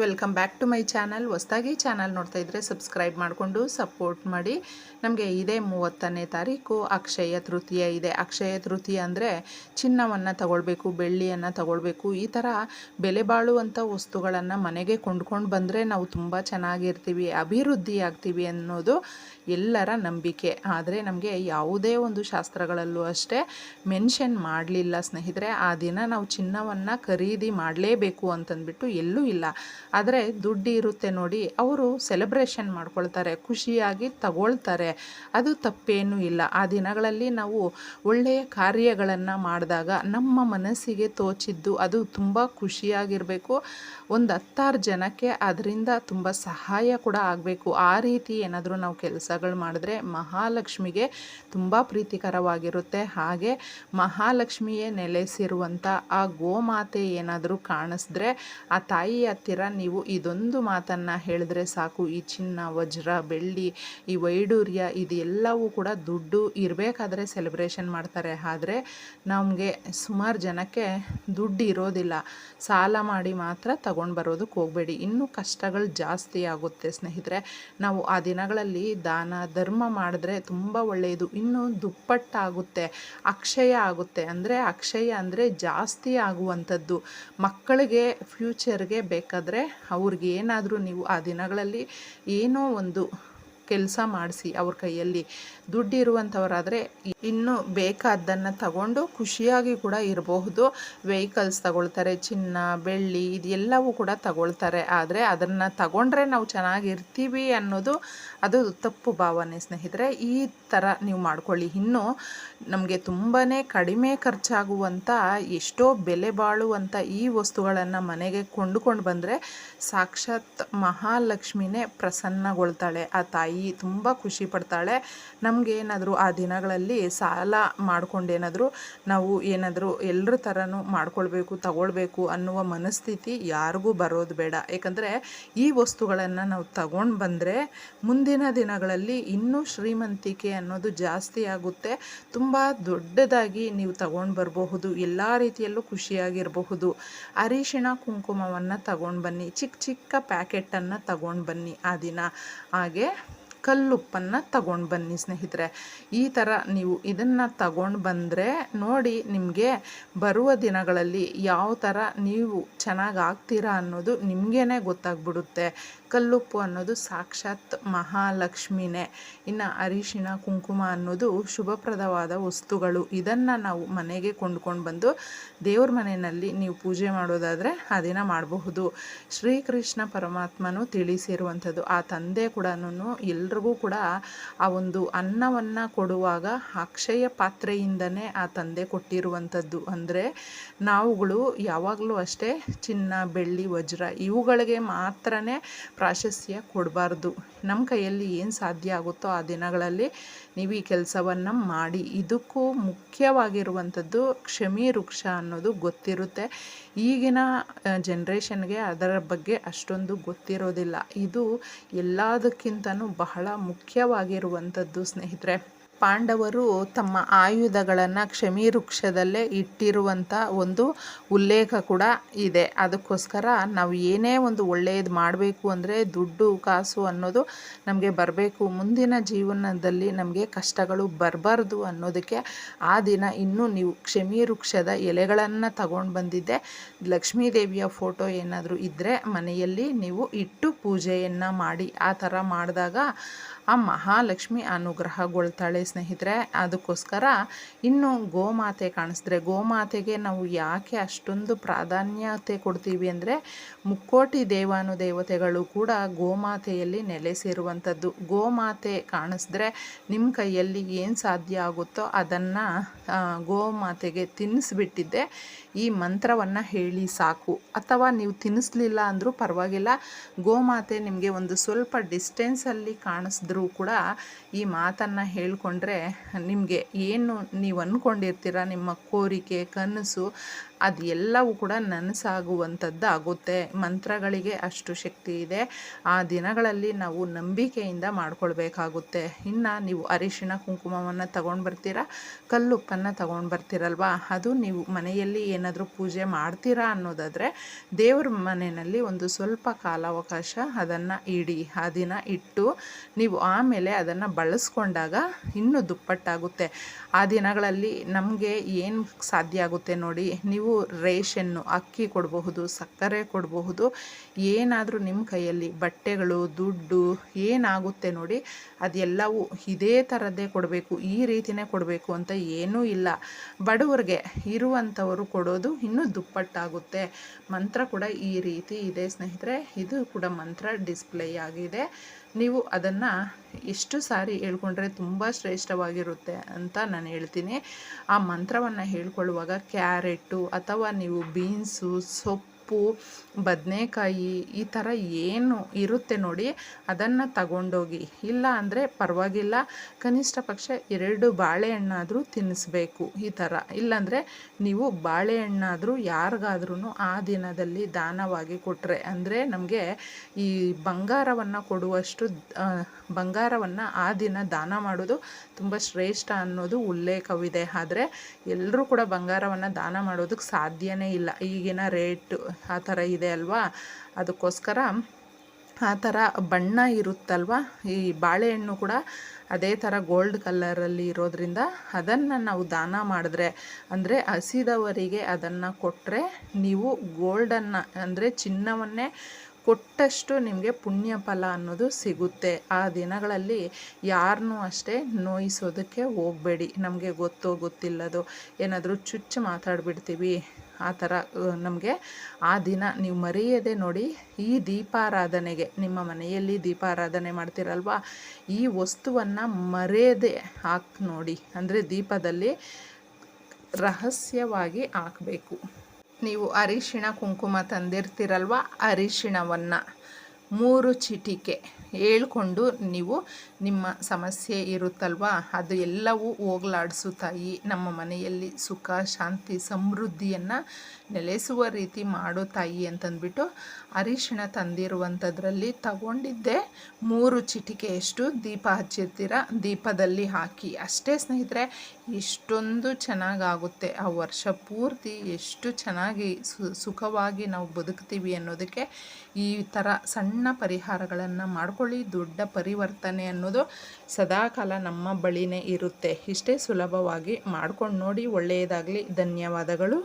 Welcome back to my channel ಹೊಸ್ದಾಗಿ channel ನೋಡ್ತಾ ಇದ್ದರೆ ಸಬ್ಸ್ಕ್ರೈಬ್ ಮಾಡಿಕೊಂಡು ಸಪೋರ್ಟ್ ಮಾಡಿ. ನಮಗೆ ಇದೇ ಮೂವತ್ತನೇ ತಾರೀಕು ಅಕ್ಷಯ ತೃತೀಯ ಇದೆ. ಅಕ್ಷಯ ತೃತೀಯ ಅಂದರೆ ಚಿನ್ನವನ್ನು ತಗೊಳ್ಬೇಕು, ಬೆಳ್ಳಿಯನ್ನು ತಗೊಳ್ಬೇಕು. ಈ ಥರ ಬೆಲೆ ಬಾಳುವಂಥ ವಸ್ತುಗಳನ್ನು ಮನೆಗೆ ಕೊಂಡ್ಕೊಂಡು ಬಂದರೆ ನಾವು ತುಂಬ ಚೆನ್ನಾಗಿರ್ತೀವಿ, ಅಭಿವೃದ್ಧಿ ಆಗ್ತೀವಿ ಅನ್ನೋದು ಎಲ್ಲರ ನಂಬಿಕೆ. ಆದರೆ ನಮಗೆ ಯಾವುದೇ ಒಂದು ಶಾಸ್ತ್ರಗಳಲ್ಲೂ ಅಷ್ಟೇ ಮೆನ್ಷನ್ ಮಾಡಲಿಲ್ಲ ಸ್ನೇಹಿತರೆ. ಆ ದಿನ ನಾವು ಚಿನ್ನವನ್ನು ಖರೀದಿ ಮಾಡಲೇಬೇಕು ಅಂತಂದ್ಬಿಟ್ಟು ಎಲ್ಲೂ ಇಲ್ಲ. ಆದರೆ ದುಡ್ಡು ಇರುತ್ತೆ ನೋಡಿ, ಅವರು ಸೆಲೆಬ್ರೇಷನ್ ಮಾಡ್ಕೊಳ್ತಾರೆ, ಖುಷಿಯಾಗಿ ತಗೊಳ್ತಾರೆ. ಅದು ತಪ್ಪೇನೂ ಇಲ್ಲ. ಆ ದಿನಗಳಲ್ಲಿ ನಾವು ಒಳ್ಳೆಯ ಕಾರ್ಯಗಳನ್ನು ಮಾಡಿದಾಗ ನಮ್ಮ ಮನಸ್ಸಿಗೆ ತೋಚಿದ್ದು ಅದು ತುಂಬ ಖುಷಿಯಾಗಿರಬೇಕು. ಒಂದು ಹತ್ತಾರು ಜನಕ್ಕೆ ಅದರಿಂದ ತುಂಬ ಸಹಾಯ ಕೂಡ ಆಗಬೇಕು. ಆ ರೀತಿ ಏನಾದರೂ ನಾವು ಕೆಲಸಗಳು ಮಾಡಿದ್ರೆ ಮಹಾಲಕ್ಷ್ಮಿಗೆ ತುಂಬ ಪ್ರೀತಿಕರವಾಗಿರುತ್ತೆ. ಹಾಗೆ ಮಹಾಲಕ್ಷ್ಮಿಯೇ ನೆಲೆಸಿರುವಂಥ ಆ ಗೋಮಾತೆ ಏನಾದರೂ ಕಾಣಿಸಿದ್ರೆ ಆ ತಾಯಿ ಹತ್ತಿರ ನೀವು ಇದೊಂದು ಮಾತನ್ನು ಹೇಳಿದ್ರೆ ಸಾಕು. ಈ ಚಿನ್ನ, ವಜ್ರ, ಬೆಳ್ಳಿ, ಈ ವೈಡೂರ್ಯ ಇದೆಲ್ಲವೂ ಕೂಡ ದುಡ್ಡು ಇರಬೇಕಾದ್ರೆ ಸೆಲೆಬ್ರೇಷನ್ ಮಾಡ್ತಾರೆ. ಆದರೆ ನಮಗೆ ಸುಮಾರು ಜನಕ್ಕೆ ದುಡ್ಡು ಇರೋದಿಲ್ಲ. ಸಾಲ ಮಾಡಿ ಮಾತ್ರ ತಗೊಂಡು ಬರೋದಕ್ಕೆ ಹೋಗಬೇಡಿ. ಇನ್ನೂ ಕಷ್ಟಗಳು ಜಾಸ್ತಿ ಆಗುತ್ತೆ ಸ್ನೇಹಿತರೆ. ನಾವು ಆ ದಿನಗಳಲ್ಲಿ ದಾನ, ಧರ್ಮ ಮಾಡಿದ್ರೆ ತುಂಬ ಒಳ್ಳೆಯದು ಇನ್ನೂ ದುಪ್ಪಟ್ಟಾಗುತ್ತೆ. ಅಕ್ಷಯ ಆಗುತ್ತೆ. ಅಂದರೆ ಅಕ್ಷಯ ಅಂದರೆ ಜಾಸ್ತಿ ಆಗುವಂಥದ್ದು. ಮಕ್ಕಳಿಗೆ ಫ್ಯೂಚರ್ಗೆ ಬೇಕಾದರೆ ಅವ್ರಿಗೆ ಏನಾದರೂ ನೀವು ಆ ದಿನಗಳಲ್ಲಿ ಏನೋ ಒಂದು ಕೆಲಸ ಮಾಡಿಸಿ ಅವ್ರ ಕೈಯಲ್ಲಿ ದುಡ್ಡಿರುವಂಥವರಾದರೆ ಇನ್ನೂ ಬೇಕಾದ್ದನ್ನು ತಗೊಂಡು ಖುಷಿಯಾಗಿ ಕೂಡ ಇರಬಹುದು. ವೆಹಿಕಲ್ಸ್ ತಗೊಳ್ತಾರೆ, ಚಿನ್ನ, ಬೆಳ್ಳಿ ಇದೆಲ್ಲವೂ ಕೂಡ ತಗೊಳ್ತಾರೆ. ಆದರೆ ಅದನ್ನು ತಗೊಂಡ್ರೆ ನಾವು ಚೆನ್ನಾಗಿರ್ತೀವಿ ಅನ್ನೋದು ಅದು ತಪ್ಪು ಭಾವನೆ ಸ್ನೇಹಿತರೆ. ಈ ಥರ ನೀವು ಮಾಡ್ಕೊಳ್ಳಿ. ಇನ್ನು ನಮಗೆ ತುಂಬಾ ಕಡಿಮೆ ಖರ್ಚಾಗುವಂಥ ಎಷ್ಟೋ ಬೆಲೆ ಬಾಳುವಂಥ ಈ ವಸ್ತುಗಳನ್ನು ಮನೆಗೆ ಕೊಂಡುಕೊಂಡು ಬಂದರೆ ಸಾಕ್ಷಾತ್ ಮಹಾಲಕ್ಷ್ಮಿನೇ ಪ್ರಸನ್ನಗೊಳ್ತಾಳೆ. ಆ ತಾಯಿ ತುಂಬ ಖುಷಿ ಪಡ್ತಾಳೆ. ನಮಗೆ ಏನಾದರೂ ಆ ದಿನಗಳಲ್ಲಿ ಸಾಲ ಮಾಡ್ಕೊಂಡೇನಾದರೂ ನಾವು ಏನಾದರೂ ಎಲ್ಲರ ಥರನೂ ಮಾಡ್ಕೊಳ್ಬೇಕು, ತಗೊಳ್ಬೇಕು ಅನ್ನುವ ಮನಸ್ಥಿತಿ ಯಾರಿಗೂ ಬರೋದು ಬೇಡ. ಯಾಕಂದರೆ ಈ ವಸ್ತುಗಳನ್ನು ನಾವು ತಗೊಂಡು ಬಂದರೆ ಮುಂದಿನ ದಿನಗಳಲ್ಲಿ ಇನ್ನೂ ಶ್ರೀಮಂತಿಕೆ ಅನ್ನೋದು ಜಾಸ್ತಿ ಆಗುತ್ತೆ. ತುಂಬ ದೊಡ್ಡದಾಗಿ ನೀವು ತಗೊಂಡು ಬರಬಹುದು, ಎಲ್ಲ ರೀತಿಯಲ್ಲೂ ಖುಷಿಯಾಗಿರಬಹುದು. ಅರಿಶಿಣ ಕುಂಕುಮವನ್ನು ತಗೊಂಡು ಬನ್ನಿ ಚಿಕ್ಕ ಚಿಕ್ಕ ಪ್ಯಾಕೆಟನ್ನು ತಗೊಂಡು ಬನ್ನಿ ಆ ದಿನ. ಹಾಗೆ ಕಲ್ಲುಪ್ಪನ್ನು ತಗೊಂಡು ಬನ್ನಿ ಸ್ನೇಹಿತರೆ. ಈ ಥರ ನೀವು ಇದನ್ನು ತಗೊಂಡು ಬಂದರೆ ನೋಡಿ ನಿಮಗೆ ಬರುವ ದಿನಗಳಲ್ಲಿ ಯಾವ ಥರ ನೀವು ಚೆನ್ನಾಗಿ ಆಗ್ತೀರಾ ಅನ್ನೋದು ನಿಮಗೇ ಗೊತ್ತಾಗ್ಬಿಡುತ್ತೆ. ಕಲ್ಲುಪ್ಪು ಅನ್ನೋದು ಸಾಕ್ಷಾತ್ ಮಹಾಲಕ್ಷ್ಮಿನೇ. ಇನ್ನು ಅರಿಶಿಣ, ಕುಂಕುಮ ಅನ್ನೋದು ಶುಭಪ್ರದವಾದ ವಸ್ತುಗಳು. ಇದನ್ನು ನಾವು ಮನೆಗೆ ಕೊಂಡ್ಕೊಂಡು ಬಂದು ದೇವ್ರ ಮನೆಯಲ್ಲಿ ನೀವು ಪೂಜೆ ಮಾಡೋದಾದರೆ ಆ ದಿನ ಮಾಡಬಹುದು. ಶ್ರೀಕೃಷ್ಣ ಪರಮಾತ್ಮನು ತಿಳಿಸಿರುವಂಥದ್ದು. ಆ ತಂದೆ ಕೂಡ ಎಲ್ರಿಗೂ ಕೂಡ ಆ ಒಂದು ಅನ್ನವನ್ನು ಕೊಡುವಾಗ ಅಕ್ಷಯ ಪಾತ್ರೆಯಿಂದನೇ ಆ ತಂದೆ ಕೊಟ್ಟಿರುವಂಥದ್ದು. ಅಂದರೆ ನಾವುಗಳು ಯಾವಾಗಲೂ ಅಷ್ಟೇ ಚಿನ್ನ, ಬೆಳ್ಳಿ, ವಜ್ರ ಇವುಗಳಿಗೆ ಮಾತ್ರನೇ ಪ್ರಾಶಸ್ತ್ಯ ಕೊಡಬಾರ್ದು. ನಮ್ಮ ಕೈಯಲ್ಲಿ ಏನು ಸಾಧ್ಯ ಆಗುತ್ತೋ ಆ ದಿನಗಳಲ್ಲಿ ನೀವು ಈ ಕೆಲಸವನ್ನು ಮಾಡಿ. ಇದಕ್ಕೂ ಮುಖ್ಯವಾಗಿರುವಂಥದ್ದು ಕ್ಷಮಿ ವೃಕ್ಷ ಅನ್ನೋದು ಗೊತ್ತಿರುತ್ತೆ. ಈಗಿನ ಜನ್ರೇಷನ್ಗೆ ಅದರ ಬಗ್ಗೆ ಅಷ್ಟೊಂದು ಗೊತ್ತಿರೋದಿಲ್ಲ. ಇದು ಎಲ್ಲದಕ್ಕಿಂತನೂ ಬಹಳ ಮುಖ್ಯವಾಗಿರುವಂಥದ್ದು ಸ್ನೇಹಿತರೆ. ಪಾಂಡವರು ತಮ್ಮ ಆಯುಧಗಳನ್ನು ಕ್ಷಮಿ ವೃಕ್ಷದಲ್ಲೇ ಇಟ್ಟಿರುವಂಥ ಒಂದು ಉಲ್ಲೇಖ ಕೂಡ ಇದೆ. ಅದಕ್ಕೋಸ್ಕರ ನಾವು ಏನೇ ಒಂದು ಒಳ್ಳೆಯದು ಮಾಡಬೇಕು ಅಂದರೆ ದುಡ್ಡು, ಕಾಸು ಅನ್ನೋದು ನಮಗೆ ಬರಬೇಕು. ಮುಂದಿನ ಜೀವನದಲ್ಲಿ ನಮಗೆ ಕಷ್ಟಗಳು ಬರಬಾರ್ದು ಅನ್ನೋದಕ್ಕೆ ಆ ದಿನ ಇನ್ನೂ ನೀವು ಕ್ಷಮಿ ವೃಕ್ಷದ ಎಲೆಗಳನ್ನು ತಗೊಂಡು ಬಂದಿದ್ದೆ. ಲಕ್ಷ್ಮೀ ದೇವಿಯ ಫೋಟೋ ಏನಾದರೂ ಇದ್ದರೆ ಮನೆಯಲ್ಲಿ ನೀವು ಇಟ್ಟು ಪೂಜೆಯನ್ನು ಮಾಡಿ ಆ ಥರ ಮಾಡಿದಾಗ ಆ ಮಹಾಲಕ್ಷ್ಮಿ ಅನುಗ್ರಹಗೊಳ್ತಾಳೆ ಸ್ನೇಹಿತರೆ. ಅದಕ್ಕೋಸ್ಕರ ಇನ್ನು ಗೋಮಾತೆ ಕಾಣಿಸಿದ್ರೆ, ಗೋಮಾತೆಗೆ ನಾವು ಯಾಕೆ ಅಷ್ಟೊಂದು ಪ್ರಾಧಾನ್ಯತೆ ಕೊಡ್ತೀವಿ ಅಂದರೆ, ಮುಕ್ಕೋಟಿ ದೇವಾನು ದೇವತೆಗಳು ಕೂಡ ಗೋಮಾತೆಯಲ್ಲಿ ನೆಲೆಸಿರುವಂಥದ್ದು. ಗೋಮಾತೆ ಕಾಣಿಸಿದ್ರೆ ನಿಮ್ಮ ಕೈಯಲ್ಲಿ ಏನು ಸಾಧ್ಯ ಆಗುತ್ತೋ ಅದನ್ನು ಗೋಮಾತೆಗೆ ತಿನ್ನಿಸ್ಬಿಟ್ಟಿದ್ದೆ ಈ ಮಂತ್ರವನ್ನು ಹೇಳಿ ಸಾಕು. ಅಥವಾ ನೀವು ತಿನ್ನಿಸ್ಲಿಲ್ಲ ಅಂದರೂ ಪರವಾಗಿಲ್ಲ. ಗೋಮಾತೆ ನಿಮಗೆ ಒಂದು ಸ್ವಲ್ಪ ಡಿಸ್ಟೆನ್ಸಲ್ಲಿ ಕಾಣಿಸಿದ್ರೂ ಕೂಡ ಈ ಮಾತನ್ನು ಹೇಳಿಕೊಂಡ್ರೆ ನಿಮಗೆ ಏನು ನೀವು ಅಂದ್ಕೊಂಡಿರ್ತೀರ ನಿಮ್ಮ ಕೋರಿಕೆ ಕನಸು ಅದು ಎಲ್ಲವೂ ಕೂಡ ನನಸಾಗುವಂಥದ್ದು ಆಗುತ್ತೆ ಮಂತ್ರಗಳಿಗೆ ಅಷ್ಟು ಶಕ್ತಿ ಇದೆ. ಆ ದಿನಗಳಲ್ಲಿ ನಾವು ನಂಬಿಕೆಯಿಂದ ಮಾಡ್ಕೊಳ್ಬೇಕಾಗುತ್ತೆ. ಇನ್ನು ನೀವು ಅರಿಶಿಣ ಕುಂಕುಮವನ್ನು ತಗೊಂಡು ಬರ್ತೀರಾ? ಕಲ್ಲುಪ್ಪನ್ನು ತಗೊಂಡು ಬರ್ತೀರಲ್ವಾ? ಅದು ನೀವು ಮನೆಯಲ್ಲಿ ಏನಾದರೂ ಪೂಜೆ ಮಾಡ್ತೀರಾ ಅನ್ನೋದಾದರೆ ದೇವ್ರ ಮನೆಯಲ್ಲಿ ಒಂದು ಸ್ವಲ್ಪ ಕಾಲಾವಕಾಶ ಅದನ್ನು ಇಡಿ. ಆ ದಿನ ಇಟ್ಟು ನೀವು ಆಮೇಲೆ ಅದನ್ನು ಬಳಸ್ಕೊಂಡಾಗ ಇನ್ನೂ ದುಪ್ಪಟ್ಟಾಗುತ್ತೆ. ಆ ದಿನಗಳಲ್ಲಿ ನಮಗೆ ಏನು ಸಾಧ್ಯ ಆಗುತ್ತೆ ನೋಡಿ, ನೀವು ರೇಷನ್ನು ಅಕ್ಕಿ ಕೊಡಬಹುದು, ಸಕ್ಕರೆ ಕೊಡಬಹುದು, ಏನಾದರೂ ನಿಮ್ಮ ಕೈಯಲ್ಲಿ ಬಟ್ಟೆಗಳು, ದುಡ್ಡು ಏನಾಗುತ್ತೆ ನೋಡಿ ಅದೆಲ್ಲವೂ ಇದೇ ಥರದ್ದೇ ಕೊಡಬೇಕು, ಈ ರೀತಿಯೇ ಕೊಡಬೇಕು ಅಂತ ಏನೂ ಇಲ್ಲ. ಬಡವರಿಗೆ ಇರುವಂಥವರು ಕೊಡೋದು ಇನ್ನೂ ದುಪ್ಪಟ್ಟಾಗುತ್ತೆ. ಮಂತ್ರ ಕೂಡ ಈ ರೀತಿ ಇದೆ ಸ್ನೇಹಿತರೆ, ಇದು ಕೂಡ ಮಂತ್ರ ಡಿಸ್ಪ್ಲೇ ಆಗಿದೆ. ನೀವು ಅದನ್ನು ಎಷ್ಟು ಸಾರಿ ಹೇಳ್ಕೊಂಡ್ರೆ ತುಂಬ ಶ್ರೇಷ್ಠವಾಗಿರುತ್ತೆ ಅಂತ ನಾನು ಹೇಳ್ತೀನಿ. ಆ ಮಂತ್ರವನ್ನು ಹೇಳ್ಕೊಳ್ಳುವಾಗ ಕ್ಯಾರೆಟು ಅಥವಾ ನೀವು ಬೀನ್ಸು ಸೊಪ್ಪು ಸೊಪ್ಪು ಬದನೆಕಾಯಿ ಈ ಥರ ಏನು ಇರುತ್ತೆ ನೋಡಿ ಅದನ್ನು ತಗೊಂಡೋಗಿ. ಇಲ್ಲ ಅಂದರೆ ಪರವಾಗಿಲ್ಲ. ಕನಿಷ್ಠ ಪಕ್ಷ ಎರಡು ಬಾಳೆಹಣ್ಣಾದರೂ ತಿನ್ನಿಸ್ಬೇಕು ಈ ಥರ. ಇಲ್ಲಾಂದರೆ ನೀವು ಬಾಳೆಹಣ್ಣಾದರೂ ಯಾರಿಗಾದ್ರೂ ಆ ದಿನದಲ್ಲಿ ದಾನವಾಗಿ ಕೊಟ್ಟರೆ ಅಂದರೆ ನಮಗೆ ಈ ಬಂಗಾರವನ್ನು ಕೊಡುವಷ್ಟು ಬಂಗಾರವನ್ನು ಆ ದಿನ ದಾನ ಮಾಡೋದು ತುಂಬ ಶ್ರೇಷ್ಠ ಅನ್ನೋದು ಉಲ್ಲೇಖವಿದೆ. ಆದರೆ ಎಲ್ಲರೂ ಕೂಡ ಬಂಗಾರವನ್ನು ದಾನ ಮಾಡೋದಕ್ಕೆ ಸಾಧ್ಯವೇ ಇಲ್ಲ. ಈಗಿನ ರೇಟು ಆ ಥರ ಇದೆ ಅಲ್ವಾ? ಅದಕ್ಕೋಸ್ಕರ ಆ ಥರ ಬಣ್ಣ ಇರುತ್ತಲ್ವ? ಈ ಬಾಳೆಹಣ್ಣು ಕೂಡ ಅದೇ ಥರ ಗೋಲ್ಡ್ ಕಲ್ಲರಲ್ಲಿ ಇರೋದ್ರಿಂದ ಅದನ್ನು ನಾವು ದಾನ ಮಾಡಿದ್ರೆ, ಅಂದರೆ ಹಸಿದವರಿಗೆ ಅದನ್ನು ಕೊಟ್ಟರೆ ನೀವು ಗೋಲ್ಡನ್ನು ಅಂದರೆ ಚಿನ್ನವನ್ನೇ ಕೊಟ್ಟಷ್ಟು ನಿಮಗೆ ಪುಣ್ಯ ಫಲ ಅನ್ನೋದು ಸಿಗುತ್ತೆ. ಆ ದಿನಗಳಲ್ಲಿ ಯಾರನ್ನೂ ಅಷ್ಟೇ ನೋಯಿಸೋದಕ್ಕೆ ಹೋಗಬೇಡಿ. ನಮಗೆ ಗೊತ್ತೋ ಗೊತ್ತಿಲ್ಲದೋ ಏನಾದರೂ ಚುಚ್ಚು ಮಾತಾಡಿಬಿಡ್ತೀವಿ. ಆ ಥರ ನಮಗೆ ಆ ದಿನ ನೀವು ಮರೆಯದೆ ನೋಡಿ ಈ ದೀಪಾರಾಧನೆಗೆ, ನಿಮ್ಮ ಮನೆಯಲ್ಲಿ ದೀಪಾರಾಧನೆ ಮಾಡ್ತೀರಲ್ವ? ಈ ವಸ್ತುವನ್ನು ಮರೆಯದೆ ಹಾಕಿ ನೋಡಿ. ಅಂದರೆ ದೀಪದಲ್ಲಿ ರಹಸ್ಯವಾಗಿ ಹಾಕಬೇಕು. ನೀವು ಅರಿಶಿಣ ಕುಂಕುಮ ತಂದಿರ್ತೀರಲ್ವ? ಅರಿಶಿಣವನ್ನು. ಮೂರು ಚಿಟಿಕೆ ಹೇಳ್ಕೊಂಡು ನೀವು ನಿಮ್ಮ ಸಮಸ್ಯೆ ಇರುತ್ತಲ್ವಾ? ಅದು ಎಲ್ಲವೂ ಹೋಗ್ಲಾಡಿಸು ನಮ್ಮ ಮನೆಯಲ್ಲಿ ಸುಖ, ಶಾಂತಿ, ಸಮೃದ್ಧಿಯನ್ನು ನೆಲೆಸುವ ರೀತಿ ಮಾಡೋ ತಾಯಿ ಅಂತಂದ್ಬಿಟ್ಟು ಅರಿಶಿಣ ತಂದಿರುವಂಥದ್ರಲ್ಲಿ ತಗೊಂಡಿದ್ದೆ. ಮೂರು ಚಿಟಿಕೆಯಷ್ಟು ದೀಪ ಹಚ್ಚಿರ್ತೀರ? ದೀಪದಲ್ಲಿ ಹಾಕಿ. ಅಷ್ಟೇ ಸ್ನೇಹಿತರೆ, ಇಷ್ಟೊಂದು ಚೆನ್ನಾಗಾಗುತ್ತೆ. ಆ ವರ್ಷ ಪೂರ್ತಿ ಎಷ್ಟು ಚೆನ್ನಾಗಿ ಸುಖವಾಗಿ ನಾವು ಬದುಕ್ತೀವಿ ಅನ್ನೋದಕ್ಕೆ ಈ ಥರ ಸಣ್ಣ ಪರಿಹಾರಗಳನ್ನು ಮಾಡ್ಕೊಳ್ಳಿ. ದೊಡ್ಡ ಪರಿವರ್ತನೆ ಅನ್ನೋದು ಸದಾಕಾಲ ನಮ್ಮ ಬಳಿನೇ ಇರುತ್ತೆ. ಇಷ್ಟೇ ಸುಲಭವಾಗಿ ಮಾಡ್ಕೊಂಡು ನೋಡಿ. ಒಳ್ಳೆಯದಾಗಲಿ. ಧನ್ಯವಾದಗಳು.